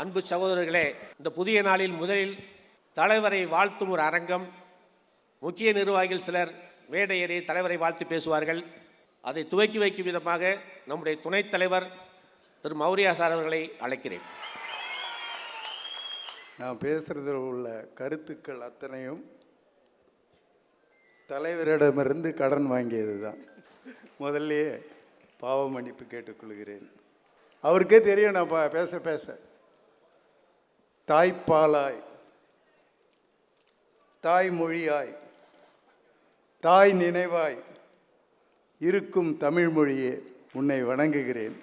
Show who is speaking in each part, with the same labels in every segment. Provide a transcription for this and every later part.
Speaker 1: அன்பு சகோதரர்களே இந்த புதிய நாளில் முதலில் தலைவரை வாழ்த்தும் ஒரு அரங்கம். முக்கிய நிர்வாகிகள் சிலர் மேடையேறி தலைவரை வாழ்த்து பேசுவார்கள். அதை துவக்கி வைக்கும் விதமாக நம்முடைய துணைத் தலைவர் திரு மௌரியா சார் அவர்களை அழைக்கிறேன்.
Speaker 2: நான் பேசுகிறதில் உள்ள கருத்துக்கள் அத்தனையும் தலைவரிடமிருந்து கடன் வாங்கியது தான். முதல்லையே பாவ மன்னிப்பு கேட்டுக்கொள்கிறேன். அவருக்கே தெரியும் நான் பேச பேச. தாய்ப்பாலாய் தாய்மொழியாய் தாய் நினைவாய் இருக்கும் தமிழ்மொழியே உன்னை வணங்குகிறேன்.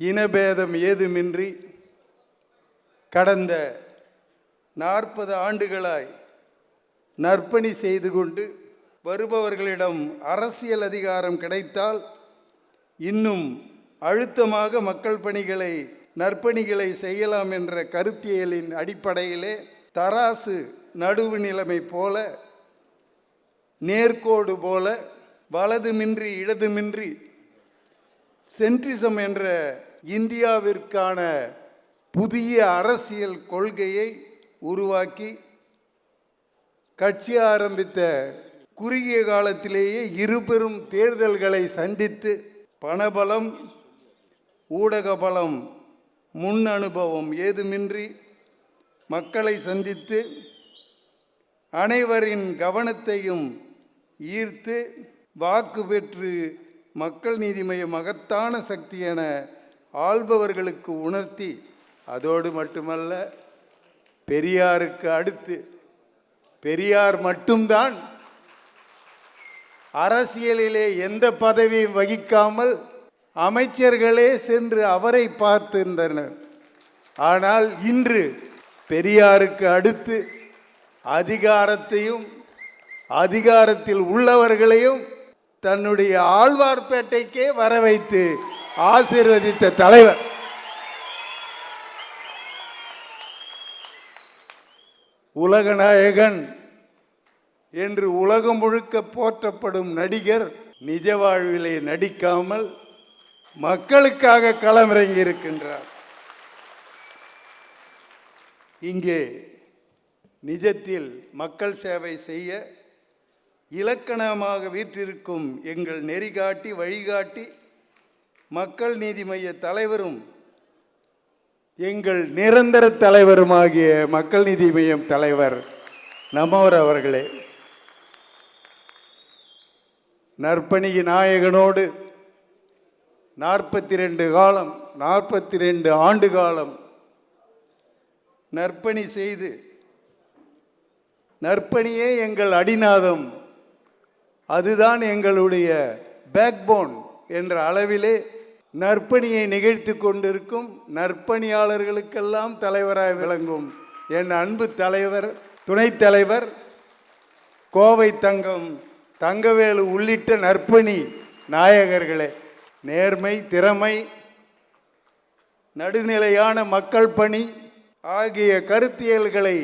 Speaker 2: இனபேதம் ஏதுமின்றி கடந்த நாற்பது ஆண்டுகளாய் நற்பணி செய்து கொண்டு வருபவர்களிடம் அரசியல் அதிகாரம் கிடைத்தால் இன்னும் அழுத்தமாக மக்கள் பணிகளை நற்பணிகளை செய்யலாம் என்ற கருத்தியலின் அடிப்படையிலே தராசு நடுவு நிலைமை போல நேர்கோடு போல வலதுமின்றி இடதுமின்றி சென்ட்ரிசம் என்ற இந்தியாவிற்கான புதிய அரசியல் கொள்கையை உருவாக்கி கட்சி ஆரம்பித்த குறுகிய காலத்திலேயே இருபெரும் தேர்தல்களை சந்தித்து பணபலம் ஊடக பலம் முன் அனுபவம் ஏதுமின்றி மக்களை சந்தித்து அனைவரின் கவனத்தையும் ஈர்த்து வாக்கு பெற்று மக்கள் நீதி மைய மகத்தான சக்தி என ஆள்பவர்களுக்கு உணர்த்தி அதோடு மட்டுமல்ல பெரியாருக்கு அடுத்து பெரியார் மட்டும்தான் அரசியலிலே எந்த பதவியும் வகிக்காமல் அமைச்சர்களே சென்று அவரை பார்த்திருந்தனர். ஆனால் இன்று பெரியாருக்கு அடுத்து அதிகாரத்தையும் அதிகாரத்தில் உள்ளவர்களையும் தன்னுடைய ஆழ்வார்பேட்டைக்கே வர வைத்து ஆசீர்வதித்த தலைவர். உலகநாயகன் என்று உலகம் முழுக்க போற்றப்படும் நடிகர் நிஜ வாழ்விலே நடிக்காமல் மக்களுக்காக களமிறங்கி இருக்கின்றார். இங்கே நிஜத்தில் மக்கள் சேவை செய்ய இலக்கணமாக வீற்றிருக்கும் எங்கள் நெறிகாட்டி வழிகாட்டி மக்கள் நீதி மைய தலைவரும் எங்கள் நிரந்தர தலைவருமாகிய மக்கள் நீதி மையம் தலைவர் நமவர் அவர்களே. நற்பணி நாயகனோடு நாற்பத்தி ரெண்டு காலம் நாற்பத்தி ரெண்டு ஆண்டு காலம் நற்பணி செய்து நற்பணியே எங்கள் அடிநாதம். அதுதான் எங்களுடைய பேக்போன் என்ற அளவிலே நற்பணியை நிகழ்த்தி கொண்டிருக்கும் நற்பணியாளர்களுக்கெல்லாம் தலைவராக விளங்கும் என் அன்பு தலைவர் துணைத் தலைவர் கோவை தங்கம் தங்கவேலு உள்ளிட்ட நற்பணி நாயகர்களே. நேர்மை திறமை நடுநிலையான மக்கள் பணி ஆகிய கருத்தியல்களை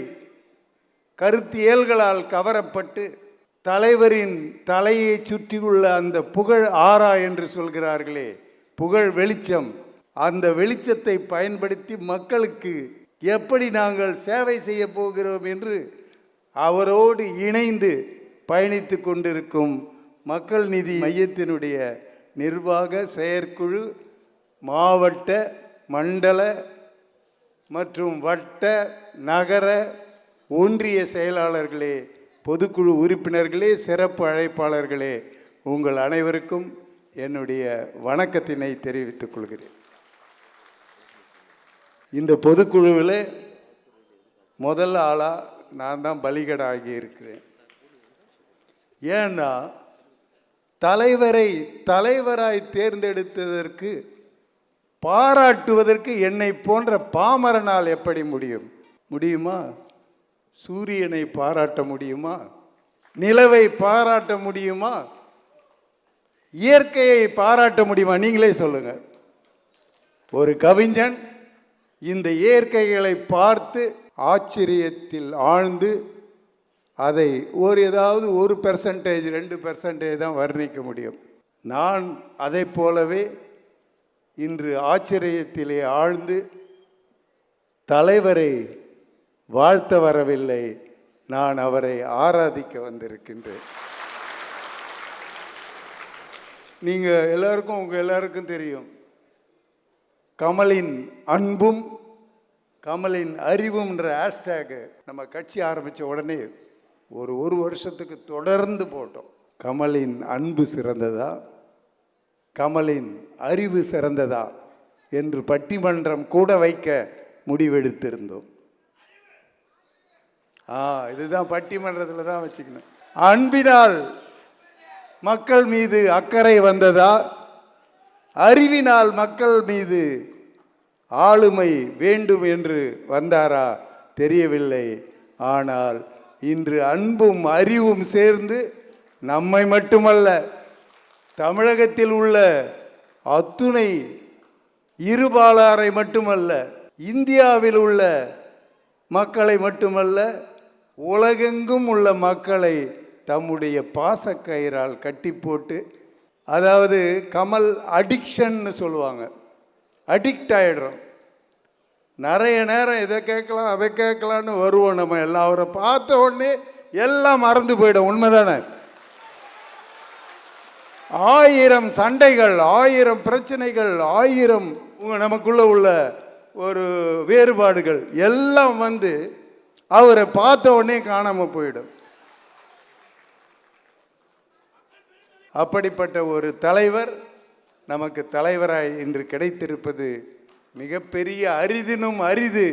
Speaker 2: கருத்தியல்களால் கவரப்பட்டு தலைவரின் தலையை சுற்றியுள்ள அந்த புகழ் ஆறா என்று சொல்கிறார்களே புகழ் வெளிச்சம். அந்த வெளிச்சத்தை பயன்படுத்தி மக்களுக்கு எப்படி நாங்கள் சேவை செய்ய போகிறோம் என்று அவரோடு இணைந்து பயணித்து கொண்டிருக்கும் மக்கள் நிதி மையத்தினுடைய நிர்வாக செயற்குழு மாவட்ட மண்டல மற்றும் வட்ட நகர ஒன்றிய செயலாளர்களே பொதுக்குழு உறுப்பினர்களே சிறப்பு அழைப்பாளர்களே உங்கள் அனைவருக்கும் என்னுடைய வணக்கத்தினை தெரிவித்துக் கொள்கிறேன். இந்த பொதுக்குழுவில் முதல் ஆளாக நான் தான் பலிகடாகி இருக்கிறேன். ஏன்னா தலைவரை தலைவராய் தேர்ந்தெடுத்ததற்கு பாராட்டுவதற்கு என்னை போன்ற பாமரனால் எப்படி முடியும்? முடியுமா? சூரியனை பாராட்ட முடியுமா? நிலவை பாராட்ட முடியுமா? இயற்கையை பாராட்ட முடியுமா? நீங்களே சொல்லுங்க. ஒரு கவிஞன் இந்த இயற்கைகளை பார்த்து ஆச்சரியத்தில் ஆழ்ந்து அதை ஒரு ஏதாவது ஒரு பெர்சன்டேஜ் ரெண்டு பெர்சன்டேஜ் தான் வர்ணிக்க முடியும். நான் அதை போலவே இன்று ஆச்சரியத்திலே ஆழ்ந்து தலைவரை வாழ்த்த வரவில்லை. நான் அவரை ஆராதிக்க வந்திருக்கின்றேன். நீங்கள் எல்லாருக்கும் உங்கள் எல்லாருக்கும் தெரியும். கமலின் அன்பும் கமலின் அறிவும்ன்ற ஹேஷ்டேகு நம்ம கட்சி ஆரம்பித்த உடனே ஒரு ஒரு வருஷத்துக்கு தொடர்ந்து போட்டோம். கமலின் அன்பு சிறந்ததா? கமலின் அறிவு சிறந்ததா? என்று பட்டிமன்றம் கூட வைக்க முடிவெடுத்திருந்தோம். ஆ இதுதான் பட்டிமன்றத்தில் தான் வச்சுக்கணும். அன்பினால் மக்கள் மீது அக்கறை வந்ததா? அறிவினால் மக்கள் மீது ஆளுமை வேண்டும் என்று வந்தாரா? தெரியவில்லை. ஆனால் இன்று அன்பும் அறிவும் சேர்ந்து நம்மை மட்டுமல்ல தமிழகத்தில் உள்ள அத்துணை இருபாலாரை மட்டுமல்ல இந்தியாவில் உள்ள மக்களை மட்டுமல்ல உலகெங்கும் உள்ள மக்களை தம்முடைய பாசக்கயிறால் கட்டி போட்டு அதாவது கமல் அடிக்ஷன்னு சொல்லுவாங்க. அடிக்ட் ஆகிடுறோம் நிறைய நேரம் இதை கேட்கலாம் அதை கேட்கலான்னு வருவோம் நம்ம எல்லாம். அவரை பார்த்த உடனே எல்லாம் மறந்து போயிடும். உண்மைதானே? ஆயிரம் சண்டைகள் ஆயிரம் பிரச்சனைகள் ஆயிரம் நமக்குள்ள உள்ள ஒரு வேறுபாடுகள் எல்லாம் வந்து அவரை பார்த்த உடனே காணாமல் போயிடும். அப்படிப்பட்ட ஒரு தலைவர் நமக்கு தலைவராய் இன்று கிடைத்திருப்பது மிகப்பெரிய அரிதினும் அரிது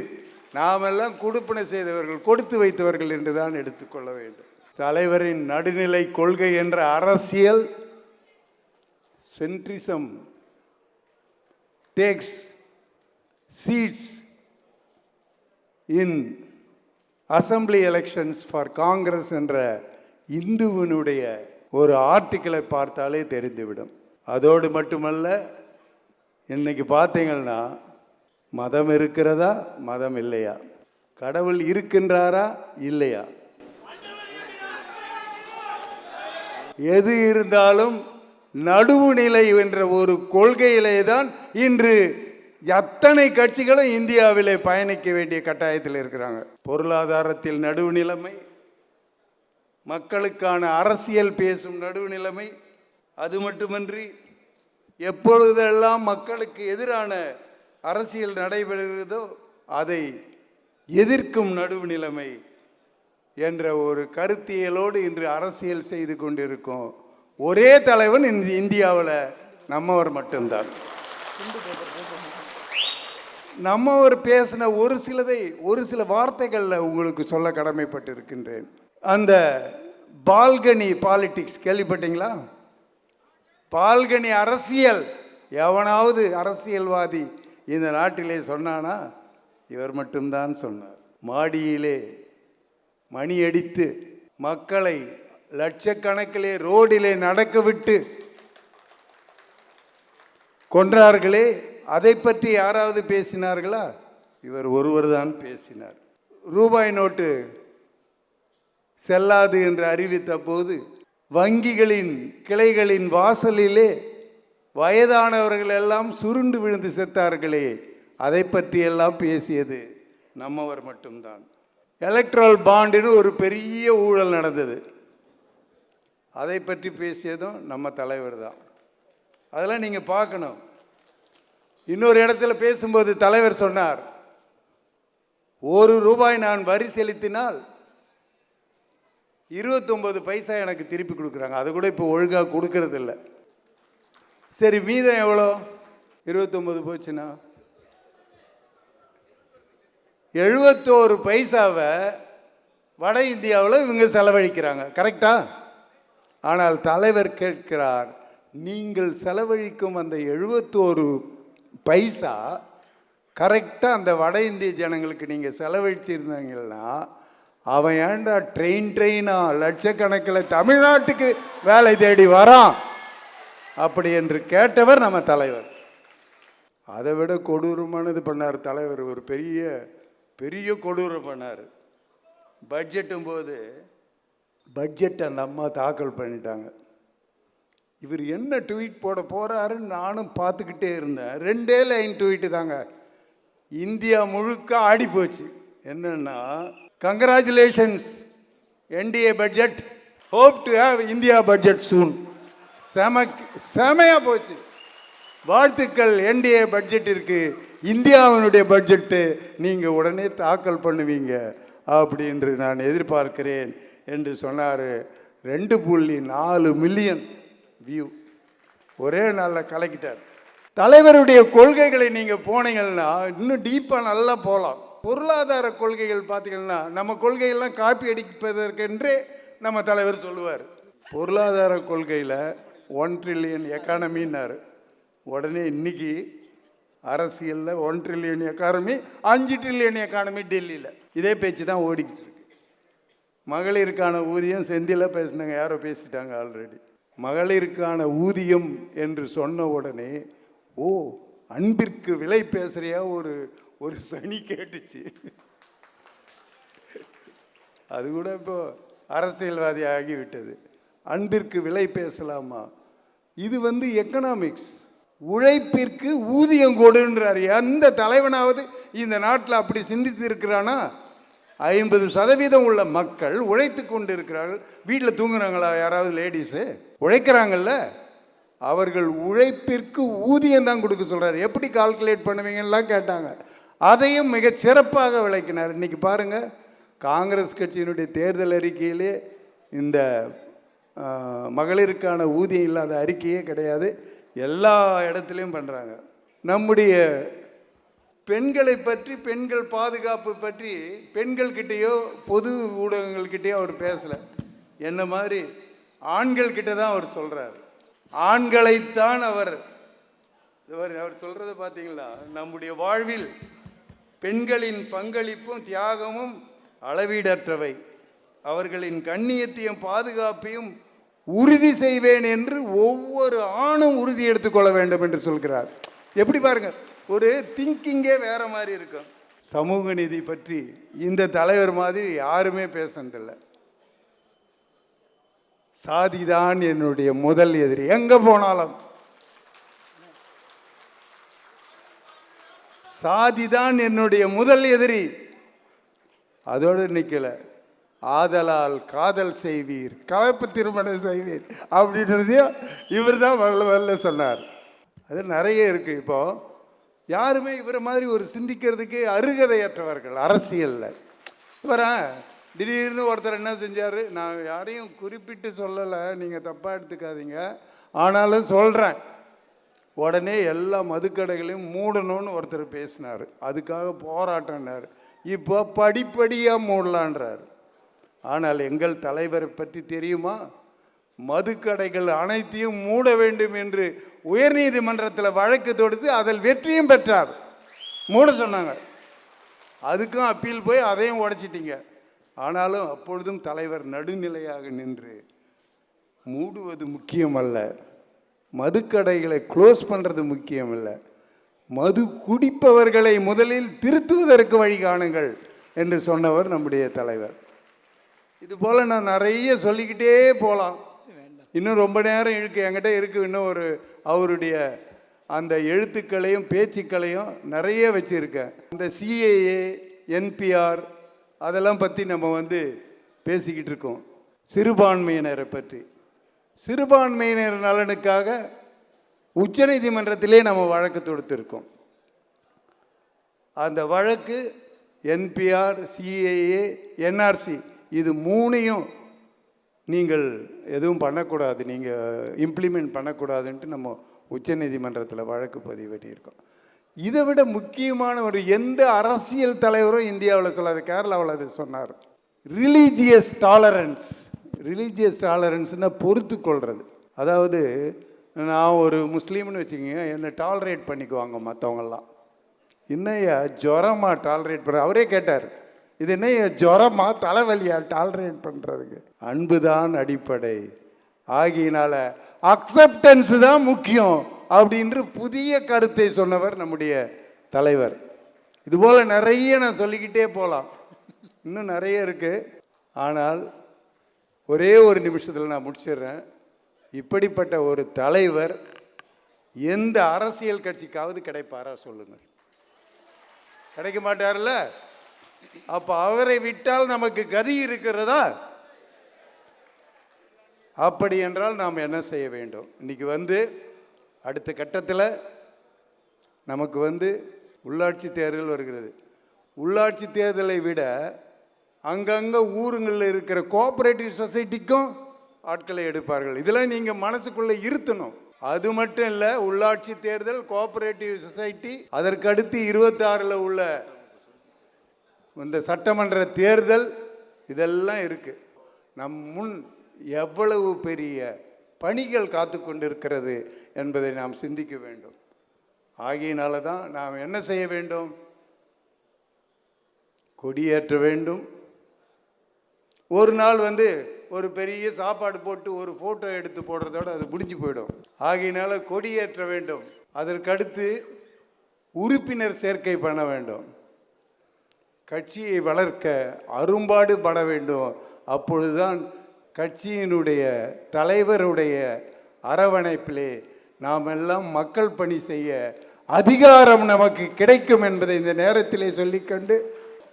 Speaker 2: நாமெல்லாம் கொடுப்பனை செய்தவர்கள் கொடுத்து வைத்தவர்கள் என்று தான் எடுத்துக்கொள்ள வேண்டும். தலைவரின் நடுநிலை கொள்கை என்ற அரசியல் centrism takes seats in assembly elections for Congress என்ற இந்துவினுடைய ஒரு ஆர்டிக்கிளை பார்த்தாலே தெரிந்துவிடும். அதோடு மட்டுமல்ல இன்றைக்கி பார்த்தீங்கன்னா மதம் இருக்கிறதா? மதம் இல்லையா? கடவுள் இருக்கின்றாரா? இல்லையா? எது இருந்தாலும் நடுவுநிலை என்ற ஒரு கொள்கையிலே தான் இன்று எத்தனை கட்சிகளும் இந்தியாவிலே பயணிக்க வேண்டிய கட்டாயத்தில் இருக்கிறாங்க. பொருளாதாரத்தில் நடுவுநிலைமை மக்களுக்கான அரசியல் பேசும் நடுவுநிலைமை அது மட்டுமன்றி எப்பொழுதெல்லாம் மக்களுக்கு எதிரான அரசியல் நடைபெறுகிறதோ அதை எதிர்க்கும் நடுவு நிலைமை என்ற ஒரு கருத்தியலோடு இன்று அரசியல் செய்து கொண்டிருக்கோம். ஒரே தலைவன் இந்த இந்தியாவில் நம்மவர் மட்டும்தான். நம்மவர் பேசின ஒரு சிலதை ஒரு சில வார்த்தைகளில் உங்களுக்கு சொல்ல கடமைப்பட்டிருக்கின்றேன். அந்த பால்கனி பாலிட்டிக்ஸ் கேள்விப்பட்டீங்களா? பால்கனி அரசியல் எவனாவது அரசியல்வாதி இந்த நாட்டிலே சொன்னானா? இவர் மட்டும்தான் சொன்னார். மாடியிலே மணி அடித்து மக்களை லட்சக்கணக்கிலே ரோடிலே நடக்க விட்டு கொன்றார்களே அதை பற்றி யாராவது பேசினார்களா? இவர் ஒருவர் தான் பேசினார். ரூபாய் நோட்டு செல்லாது என்று அறிவித்த போது வங்கிகளின் கிளைகளின் வாசலிலே வயதானவர்கள் எல்லாம் சுருண்டு விழுந்து செத்தார்களே அதை பற்றியெல்லாம் பேசியது நம்மவர் மட்டும்தான். எலக்ட்ரல் பாண்டுன்னு ஒரு பெரிய ஊழல் நடந்தது. அதை பற்றி பேசியதும் நம்ம தலைவர் தான். அதெல்லாம் நீங்கள் பார்க்கணும். இன்னொரு இடத்துல பேசும்போது தலைவர் சொன்னார் ஒரு ரூபாய் நான் வரி செலுத்தினால் இருபத்தொம்பது பைசா எனக்கு திருப்பி கொடுக்குறாங்க. அது கூட இப்போ ஒழுங்காக கொடுக்கறதில்லை. சரி மீதம் எவ்வளோ? இருபத்தொம்பது போச்சுன்னா எழுபத்தோரு பைசாவை வட இந்தியாவில் இவங்க செலவழிக்கிறாங்க. கரெக்டா? ஆனால் தலைவர் கேட்கிறார் நீங்கள் செலவழிக்கும் அந்த எழுபத்தோரு பைசா கரெக்டாக அந்த வட இந்திய ஜனங்களுக்கு நீங்கள் செலவழிச்சிருந்தீங்கன்னா அவன் ஏன்டா ட்ரெயின் ட்ரெயினாக லட்சக்கணக்கில் தமிழ்நாட்டுக்கு வேலை தேடி வரான்? அப்படி என்று கேட்டவர் நம்ம தலைவர். அதை விட கொடூரமானது பண்ணார் தலைவர். ஒரு பெரிய பெரிய கொடூரம் பண்ணார். பட்ஜெட்டும் போது பட்ஜெட்டை அந்த அம்மா தாக்கல் பண்ணிட்டாங்க. இவர் என்ன ட்வீட் போட போகிறாருன்னு நானும் பார்த்துக்கிட்டே இருந்தேன். ரெண்டே லைன் ட்வீட்டு தாங்க. இந்தியா முழுக்க ஆடி போச்சு. என்னன்னா congratulations NDA budget hope to have India budget soon செம செமையா போச்சு. வாழ்த்துக்கள் என்டிஏ பட்ஜெட்டிற்கு இந்தியாவினுடைய பட்ஜெட்டு நீங்கள் உடனே தாக்கல் பண்ணுவீங்க அப்படின்று நான் எதிர்பார்க்கிறேன் என்று சொன்னார். ரெண்டு புள்ளி நாலு மில்லியன் வியூ ஒரே நாளில் கலக்கிட்டார். தலைவருடைய கொள்கைகளை நீங்கள் போனீங்கன்னா இன்னும் டீப்பாக நல்லா போகலாம் பொருளாதார கொள்கைகள் பார்த்தீங்கன்னா நம்ம கொள்கையெல்லாம் காப்பி அடிப்பதற்கென்றே நம்ம தலைவர் சொல்லுவார். பொருளாதார கொள்கையில் ஒன் ட்ரில்லியன் எக்கானமின்னாரு உடனே இன்னைக்கு அரசியலில் ஒன் ட்ரில்லியன் எக்கானமி அஞ்சு ட்ரில்லியன் எக்கானமி டெல்லியில். இதே பேச்சு தான் ஓடிக்கிட்டு இருக்கு. மகளிருக்கான ஊதியம் செந்தில பேசினாங்க யாரோ பேசிட்டாங்க ஆல்ரெடி மகளிருக்கான ஊதியம் என்று சொன்ன உடனே ஓ அன்பிற்கு விலை பேசுகிறியா ஒரு ஒரு சனி கேட்டுச்சு. அது கூட இப்போ அரசியல்வாதி ஆகிவிட்டது. அன்பிற்கு விலை பேசலாமா? இது வந்து எக்கனாமிக்ஸ் உழைப்பிற்கு ஊதியம் கொடுன்றார். எந்த தலைவனாவது இந்த நாட்டில் அப்படி சிந்தித்து இருக்கிறானா ஐம்பது சதவீதம் உள்ள மக்கள் உழைத்து கொண்டு இருக்கிறார்கள் வீட்டில் தூங்குறாங்களா யாராவது லேடிஸு உழைக்கிறாங்கல்ல? அவர்கள் உழைப்பிற்கு ஊதியம் தான் கொடுக்க சொல்கிறார் எப்படி கால்குலேட் பண்ணுவீங்கலாம் கேட்டாங்க. அதையும் மிக சிறப்பாக விளக்கினார். இன்றைக்கி பாருங்க காங்கிரஸ் கட்சியினுடைய தேர்தல் அறிக்கையிலே இந்த மகளிருக்கான ஊதியம் இல்லாத அறிக்கையே கிடையாது. எல்லா இடத்துலையும் பண்ணுறாங்க நம்முடைய பெண்களை பற்றி பெண்கள் பாதுகாப்பு பற்றி பெண்கள்கிட்டேயோ பொது ஊடகங்கள்கிட்டயோ அவர் பேசலை. என்ன மாதிரி ஆண்கள்கிட்ட தான் அவர் சொல்கிறார் ஆண்களைத்தான் அவர் இவர் அவர் சொல்கிறத பார்த்தீங்களா நம்முடைய வாழ்வில் பெண்களின் பங்களிப்பும் தியாகமும் அளவீடற்றவை. அவர்களின் கண்ணியத்தையும் பாதுகாப்பையும் உறுதி செய்வேன் என்று ஒவ்வொரு ஆணும் உறுதி எடுத்துக்கொள்ள வேண்டும் என்று சொல்கிறார். எப்படி பாருங்க ஒரு திங்கிங்கே வேற மாதிரி இருக்கும். சமூக நீதி பற்றி இந்த தலைவர் மாதிரி யாருமே பேசுனதில்லை. சாதிதான் என்னுடைய முதல் எதிரி. எங்க போனாலும். சாதிதான் என்னுடைய முதல் எதிரி. அதோடு நிற்கலை ஆதலால் காதல் செய்வீர் கலப்பு திருமணம் செய்வீர் அப்படின்றதையும் இவர் தான் வல்ல வல்ல சொன்னார். அது நிறைய இருக்குது இப்போ. யாருமே இவரை மாதிரி ஒரு சிந்திக்கிறதுக்கு அருகதையற்றவர்கள் அரசியலில். இவரா திடீர்னு ஒருத்தர் என்ன செஞ்சார்? நான் யாரையும் குறிப்பிட்டு சொல்லலை நீங்கள் தப்பாக எடுத்துக்காதீங்க. ஆனாலும் சொல்கிறேன் உடனே எல்லா மதுக்கடைகளையும் மூடணும்னு ஒருத்தர் பேசினார். அதுக்காக போராட்டம்னார். இப்போ படிப்படியாக மூடலான்றார். ஆனால் எங்கள் தலைவரை பற்றி தெரியுமா? மதுக்கடைகள் அனைத்தையும் மூட வேண்டும் என்று உயர்நீதிமன்றத்தில் வழக்கு தொடுத்து அதில் வெற்றியும் பெற்றார். மூட சொன்னாங்க. அதுக்கும் அப்பீல் போய் அதையும் உடைச்சிட்டிங்க. ஆனாலும் அப்பொழுதும் தலைவர் நடுநிலையாக நின்று மூடுவது முக்கியமல்ல. மதுக்கடைகளை க்ளோஸ் பண்ணுறது முக்கியம் இல்லை மது குடிப்பவர்களை முதலில் திருத்துவதற்கு வழி காணுங்கள் என்று சொன்னவர் நம்முடைய தலைவர். இது போல் நான் நிறைய சொல்லிக்கிட்டே போகலாம் இன்னும் ரொம்ப நேரம் இருக்கு. என்கிட்ட இருக்கு இன்னும் ஒரு அவருடைய அந்த எழுத்துக்களையும் பேச்சுக்களையும் நிறைய வச்சுருக்கேன். இந்த சிஏஏ என்பிஆர் அதெல்லாம் பற்றி நம்ம வந்து பேசிக்கிட்டு இருக்கோம். சிறுபான்மையினரை பற்றி. சிறுபான்மையினர் நலனுக்காக உச்சநீதிமன்றத்திலே நம்ம வழக்கு தொடுத்திருக்கோம். அந்த வழக்கு என்பிஆர் சிஏஏ என்ஆர்சி இது மூணையும் நீங்கள் எதுவும் பண்ணக்கூடாது நீங்கள் இம்ப்ளிமெண்ட் பண்ணக்கூடாதுன்ட்டு நம்ம உச்சநீதிமன்றத்தில் வழக்கு பதிவு பண்ணியிருக்கோம் இதை விட முக்கியமான ஒரு எந்த அரசியல் தலைவரும் இந்தியாவில் சொல்லாது கேரளாவில் அது சொன்னார். ரிலீஜியஸ் டாலரன்ஸ் ரிலீஜியஸ் டாலரன்ஸ்னால் பொறுத்து கொள்வது அதாவது நான் ஒரு முஸ்லீம்னு வச்சுக்கோங்க என்னை டாலரேட் பண்ணிக்குவாங்க மற்றவங்கெல்லாம் என்னையா ஜுரமாக டாலரேட் பண்ண அவரே கேட்டார் இது என்ன ஜுரமா தலைவலியா டாலரேட் பண்ணுறதுக்கு அன்பு தான் அடிப்படை. ஆகியனால அக்செப்டன்ஸ் தான் முக்கியம் அப்படின்ற புதிய கருத்தை சொன்னவர் நம்முடைய தலைவர். இதுபோல் நிறைய நான் சொல்லிக்கிட்டே போகலாம் இன்னும் நிறைய இருக்குது ஆனால் ஒரே ஒரு நிமிஷத்தில் நான் முடிச்சிடுறேன். இப்படிப்பட்ட ஒரு தலைவர் எந்த அரசியல் கட்சிக்காவது கிடைப்பாரா சொல்லுங்கள். கிடைக்க மாட்டார்ல அப்போ அவரை விட்டால் நமக்கு கதி இருக்கிறதா? அப்படி என்றால் நாம் என்ன செய்ய வேண்டும்? இன்றைக்கி வந்து அடுத்த கட்டத்தில் நமக்கு வந்து உள்ளாட்சி தேர்தல் வருகிறது. உள்ளாட்சி தேர்தலை விட அங்கங்கே ஊருங்களில் இருக்கிற கோஆப்ரேட்டிவ் சொசைட்டிக்கும் ஆட்களை எடுப்பார்கள். இதெல்லாம் நீங்கள் மனசுக்குள்ளே இருத்தணும். அது மட்டும் இல்லை உள்ளாட்சி தேர்தல் கோஆப்ரேட்டிவ் சொசைட்டி அதற்கடுத்து இருபத்தாறில் உள்ள இந்த சட்டமன்ற தேர்தல் இதெல்லாம் இருக்குது நம் முன் எவ்வளவு பெரிய பணிகள் காத்து கொண்டிருக்கிறது என்பதை நாம் சிந்திக்க வேண்டும். ஆகியனால தான் நாம் என்ன செய்ய வேண்டும்? கொடியேற்ற வேண்டும். ஒரு நாள் வந்து ஒரு பெரிய சாப்பாடு போட்டு ஒரு ஃபோட்டோ எடுத்து போடுறதோட அது முடிஞ்சு போயிடும். ஆகையினால கொடியேற்ற வேண்டும். அதற்கடுத்து உறுப்பினர் சேர்க்கை பண்ண வேண்டும். கட்சியை வளர்க்க அரும்பாடு பட வேண்டும். அப்பொழுதுதான் கட்சியினுடைய தலைவருடைய அரவணைப்பிலே நாம் எல்லாம் மக்கள் பணி செய்ய அதிகாரம் நமக்கு கிடைக்கும் என்பதை இந்த நேரத்திலே சொல்லிக்கொண்டு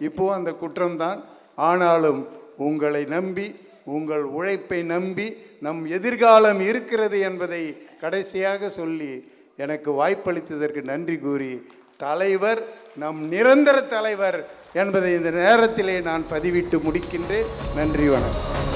Speaker 2: இப்போ அந்த குற்றம்தான். ஆனாலும் உங்களை நம்பி உங்கள் உழைப்பை நம்பி நம் எதிர்காலம் இருக்கிறது என்பதை கடைசியாக சொல்லி எனக்கு வாய்ப்பளித்ததற்கு நன்றி கூறி தலைவர் நம் நிரந்தர தலைவர் என்பதை இந்த நேரத்திலே நான் பதிவிட்டு முடிக்கின்றேன். நன்றி வணக்கம்.